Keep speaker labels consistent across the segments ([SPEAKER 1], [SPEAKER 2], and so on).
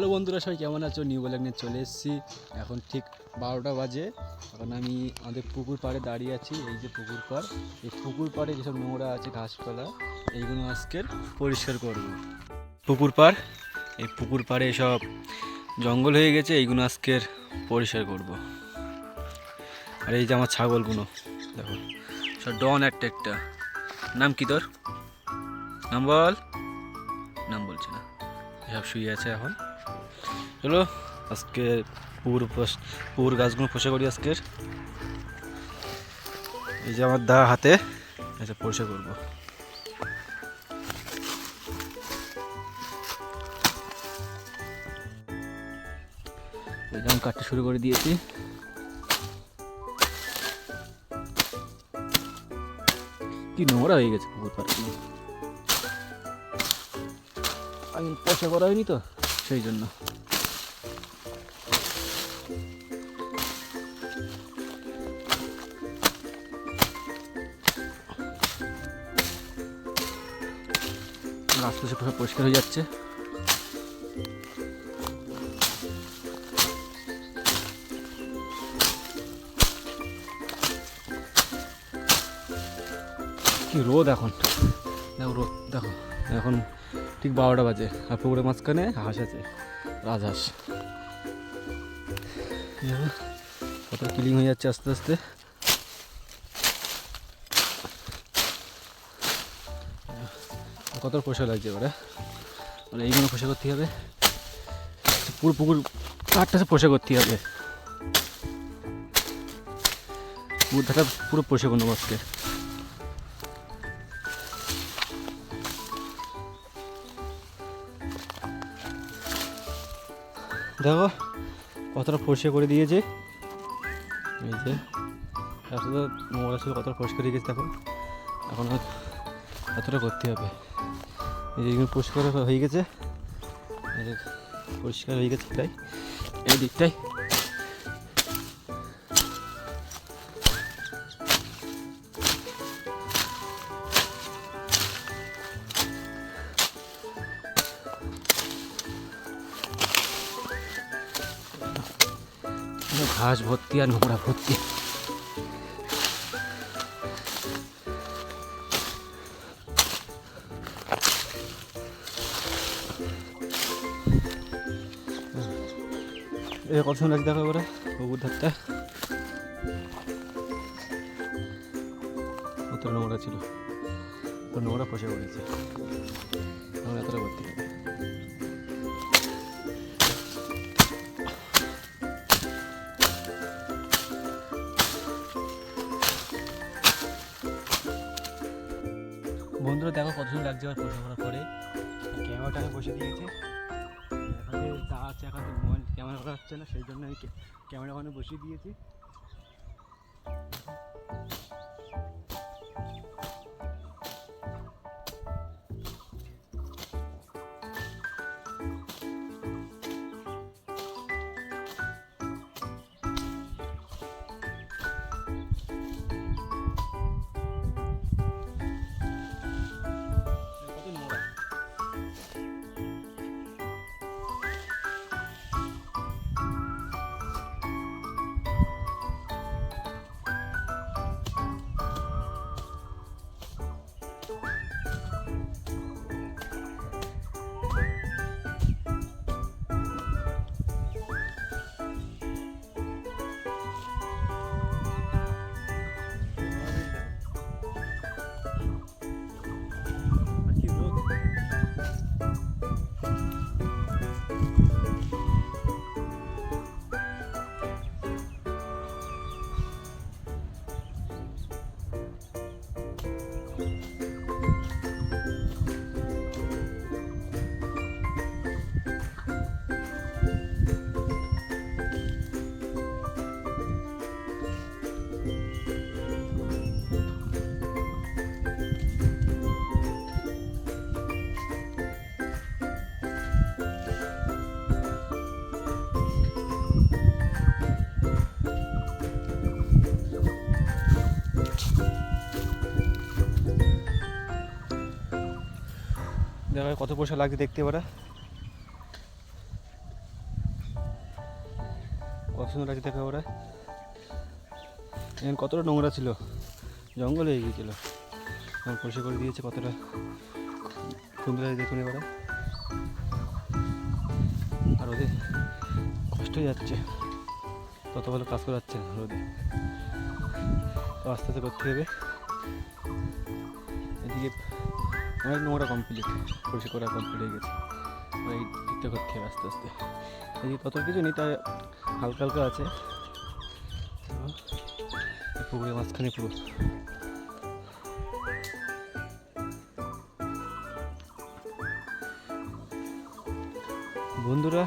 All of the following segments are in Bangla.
[SPEAKER 1] হ্যালো বন্ধুরা, সবাই কেমন আছো? নিউ ব্লগ নিয়ে চলে এসেছি। এখন ঠিক বারোটা বাজে। এখন আমি আমাদের পুকুর পাড়ে দাঁড়িয়ে আছি, এই যে পুকুর পাড়। এই পুকুর পাড়ে যেসব নোংরা আছে ঘাসপালা, এইগুলো আজকের পরিষ্কার করব। পুকুর পাড়, এই পুকুর পাড়ে সব জঙ্গল হয়ে গেছে, এইগুলো আজকের পরিষ্কার করব। আর এই যে আমার ছাগলগুলো, দেখো, সব ডন একটা একটা। নাম কি তোর? নাম বল। নাম বলছে না। সব শুয়ে আছে এখন। চলো আজকে পোষ- পুকুর গাছগুলো পোষা করি আজকের। এই যে আমার দা হাতে, এটা পরিষ্কার করব। আমি কাটতে শুরু করে দিয়েছি। কি নোংরা হয়ে গেছে পুকুর পাড়গুলো আমি পয়সা করা হয়নি তো? সেই জন্য। আস্তে পরিষ্কার হয়ে যাচ্ছে। কি রোদ এখন। দেখো রোদ দেখো। এখন ঠিক বারোটা বাজে। আর পুকুরের মাঝখানে হাঁস আছে, রাজহাঁস। কত ক্লিন হয়ে যাচ্ছে আস্তে আস্তে। কত পয়সা লাগছে এবারে? মানে এইগুলো পয়সা করতে হবে। পুরো পুকুর, পাটটা পয়সা করতে হবে। ধারটা পুরো পয়সা করব আজকে। দেখো, কতটা পরিষ্কার করে দিয়েছে। এই যে রাস্তাটা মোবাইল ছিল কতটা পরিষ্কার হয়ে গেছে দেখো। এখন এতটা করতে হবে। এই যে পরিষ্কার হয়ে গেছে। পরিষ্কার হয়ে গেছে, তাই। এই দিকটাই ঘাস ভর্তি আর নোংরা ভর্তি। এ কত লাগছে দেখো এবারে পুকুর ধারটা নোংরা ছিল। তো নোংরা পয়সা করেছে এখন এতটা করতে বন্ধুরা দেখো কত সুন্দর লাগছে আমার পয়সা করার পরে ক্যামেরাটাকে বসে দিয়েছে। এখানে যা আছে এখন মোবাইল ক্যামেরা করা হচ্ছে না, সেই জন্য আমি ক্যামেরা ওখানে বসিয়ে দিয়েছি। দেখো কত পয়সা লাগছে দেখতে এবারে কত সুন্দর লাগছে দেখো ওরা এখানে কতটা নোংরা ছিল? জঙ্গল হয়ে গিয়েছিল। এখন পরিষ্কার করে দিয়েছে কতটা সুন্দর দেখুন এবারে আর ওদের কষ্ট হয়ে যাচ্ছে। তত ভালো কাজ করা যাচ্ছে না রোদে। তো আস্তে আস্তে করতে হবে। এদিকে অনেক নোংরা কমপ্লিট পরিষ্কার করা কমপ্লিট হয়ে গেছে। এই দিকটা করতে হবে আস্তে আস্তে। এই তত কিছু নেই, তাই হালকা হালকা আছে। পুকুরের মাঝখানে পুরো বন্ধুরা,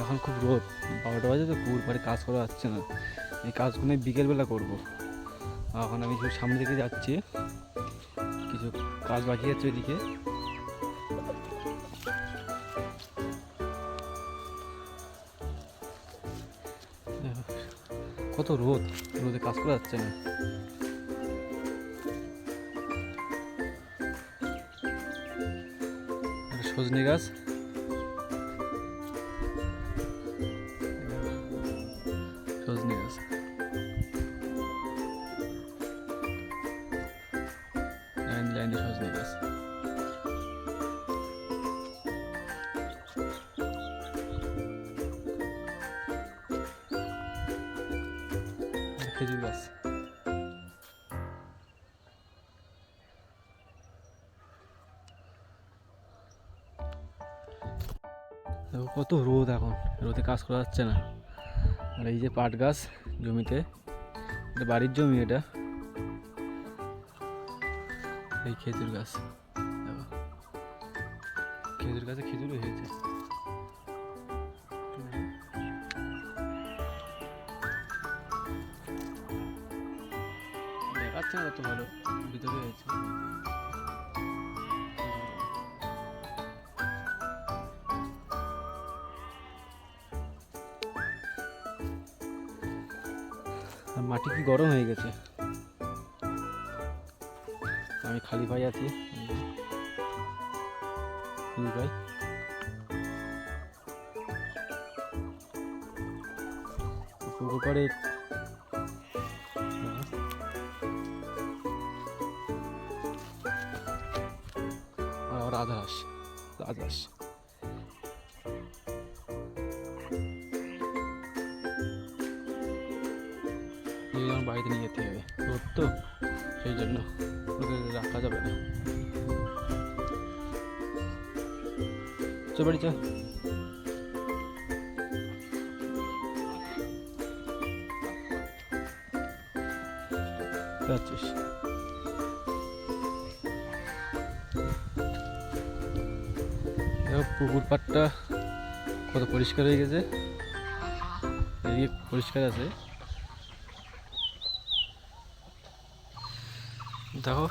[SPEAKER 1] এখন খুব রোদ। বারোটা বাজে তো পুকুর পাড়ে কাজ করা যাচ্ছে না। এই কাজগুলো বিকেলবেলা করব। এখন আমি সামনে দিকে যাচ্ছি কাজ বাকি আছে ওইদিকে। কত রোদ রোদে কাজ করা যাচ্ছে না। সজনে গাছ। খেজুর গাছ। দেখো কত রোদ এখন, রোদে কাজ করা যাচ্ছে না। আর এই যে পাট গাছ জমিতে, এটা বাড়ির জমি এটা। এই খেজুর গাছ খেজুর গাছে খেজুরও হয়েছে। দেখাচ্ছে না ভালো ভিতরে হয়েছে মাটি কি গরম হয়ে গেছে? আমি খালি ভাই আছি। ভাই পুকুর পাড়ে রাজহাঁস রাজহাঁস আমার বাড়িতে নিয়ে যেতে হবে রোদ তো, সেই জন্য ওকে রাখা যাবে না। চল বাড়ি, চল। পাড়টা কত পরিষ্কার হয়ে গেছে? এদিকে পরিষ্কার আছে। দেখো,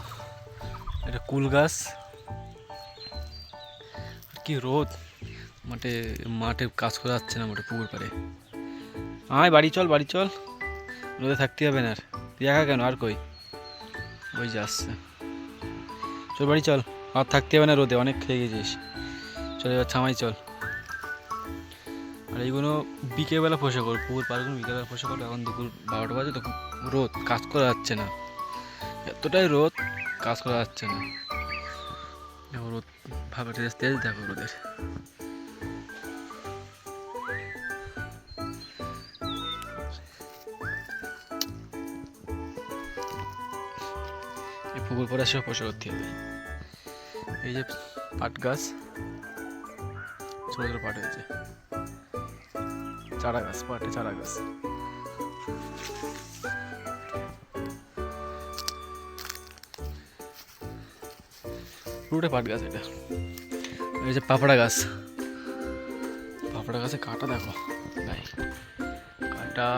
[SPEAKER 1] এটা কুল গাছ। কি রোদ। মাঠে মাঠে কাজ করা যাচ্ছে না, মাঠে পুকুর পাড়ে। আয়, বাড়ি চল বাড়ি চল। রোদে থাকতে হবে না আর। তুই একা কেন? আর কই? ওই যে আসছে। চল, বাড়ি চল। আর থাকতে হবে না রোদে, অনেক খেয়ে গেছিস। চল এবার ছামাই চল। আর এইগুলো বিকেলবেলা পোষা কর পুকুর পাড়গুলো বিকেলবেলা পোষা করো এখন দুপুর বারোটা বাজে তো খুব রোদ, কাজ করা যাচ্ছে না। এতটাই রোদ, কাজ করা যাচ্ছে না। দেখো রোদ, ভাবে তেজ, দেখো রোদের। পুকুর পরে সব পোষা করতে হবে। এই যে পাট গাছ। ছোটো ছোটো পাট হয়েছে। চারা গাছ পাটে চারা গাছ পুরোটা পাট গাছ এটা। এই যে পাপড়া গাছ। পাপড়া গাছে কাটা দেখো। ভাই কাটা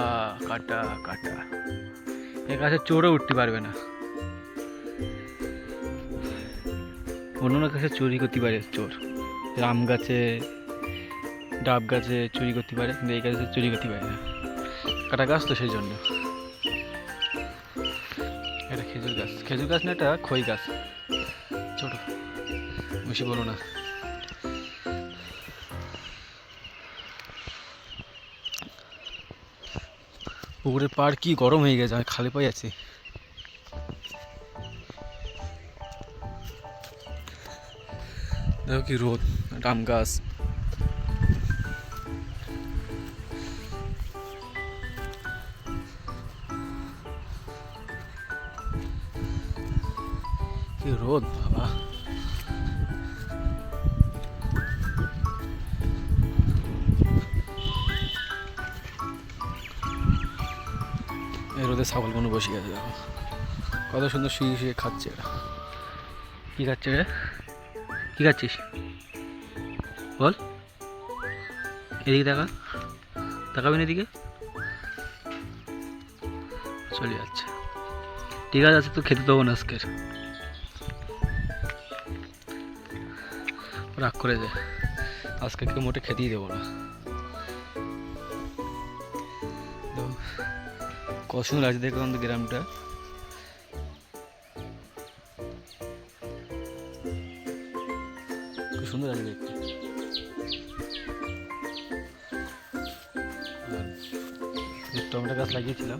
[SPEAKER 1] কাটা কাটা। এই গাছে চোরও উঠতে পারবে না। অন্য গাছে চুরি করতে পারে চোর। রাম গাছে ডাব গাছে চুরি করতে পারে, কিন্তু এই গাছে চুরি করতে পারে না। কাটা গাছ তো সেই জন্য এটা খেজুর গাছ। খেজুর গাছ না, এটা খই গাছ। ছোট। বেশি বলো না। পুকুরের পাড় কি গরম হয়ে গেছে, আমি খালি পাই আছি। দেখো কি রোদ, ডাম গাছ। রোদ, বাবা। এই রোদে ছাগলগুলো বসে গেছে, দেখো। কত সুন্দর শুয়ে শুয়ে খাচ্ছে এরা। কি খাচ্ছে রে? কি খাচ্ছিস? বল। এদিকে দেখা। তাকাবি না এদিকে। চলে যাচ্ছে। ঠিক আছে তো খেতে দেবো না আজকের। রাগ করে দে। আজকে কেউ মোটে খেতেই দেবো না। কত সুন্দর আছে আমাদের গ্রামটা। সুন্দর আছে দেখতে। টমেটো গাছ লাগিয়েছিলাম।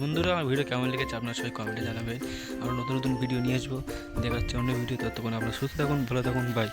[SPEAKER 1] বন্ধুরা, আমার ভিডিও কেমন লেগেছে আপনার সবাই কমেন্টে জানাবেন। আমরা নতুন নতুন ভিডিও নিয়ে আসব। দেখাচ্ছি অন্য ভিডিও ততক্ষণ আপনারা সুস্থ থাকুন, ভালো থাকুন বাই